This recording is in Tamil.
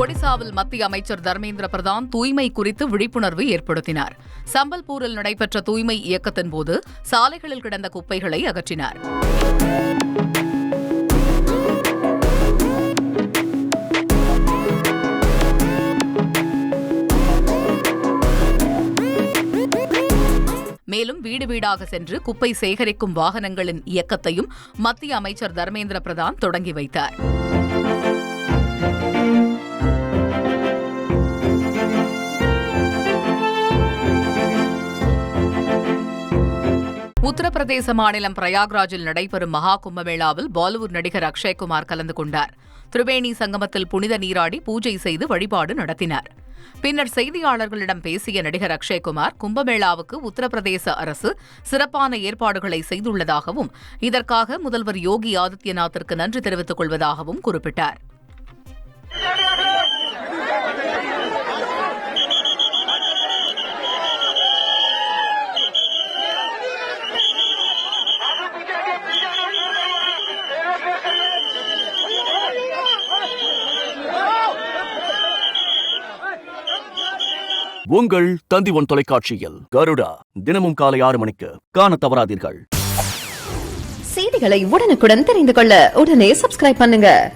ஒடிசாவில் மத்திய அமைச்சர் தர்மேந்திர பிரதான் தூய்மை குறித்து விழிப்புணர்வு ஏற்படுத்தினார். சம்பல்பூரில் நடைபெற்ற தூய்மை இயக்கத்தின் போது சாலைகளில் கிடந்த குப்பைகளை அகற்றினார். மேலும் வீடு வீடாக சென்று குப்பை சேகரிக்கும் வாகனங்களின் இயக்கத்தையும் மத்திய அமைச்சர் தர்மேந்திர பிரதான் தொடங்கி வைத்தார். உத்தரப்பிரதேச மாநிலம் பிரயாக்ராஜில் நடைபெறும் மகா கும்பமேளாவில் பாலிவுட் நடிகர் அக்ஷய்குமார் கலந்து கொண்டார். திரிவேணி சங்கமத்தில் புனித நீராடி பூஜை செய்து வழிபாடு நடத்தினார். பின்னர் செய்தியாளர்களிடம் பேசிய நடிகர் அக்ஷய்குமார் கும்பமேளாவுக்கு உத்தரப்பிரதேச அரசு சிறப்பான ஏற்பாடுகளை செய்துள்ளதாகவும் இதற்காக முதல்வர் யோகி ஆதித்யநாத்திற்கு நன்றி தெரிவித்துக் கொள்வதாகவும் குறிப்பிட்டார். உங்கள் தந்தி ஒன் தொலைக்காட்சியில் கருடா தினமும் காலை ஆறு மணிக்கு காண தவறாதீர்கள். செய்திகளை உடனுக்குடன் தெரிந்து கொள்ள உடனே சப்ஸ்கிரைப் பண்ணுங்க.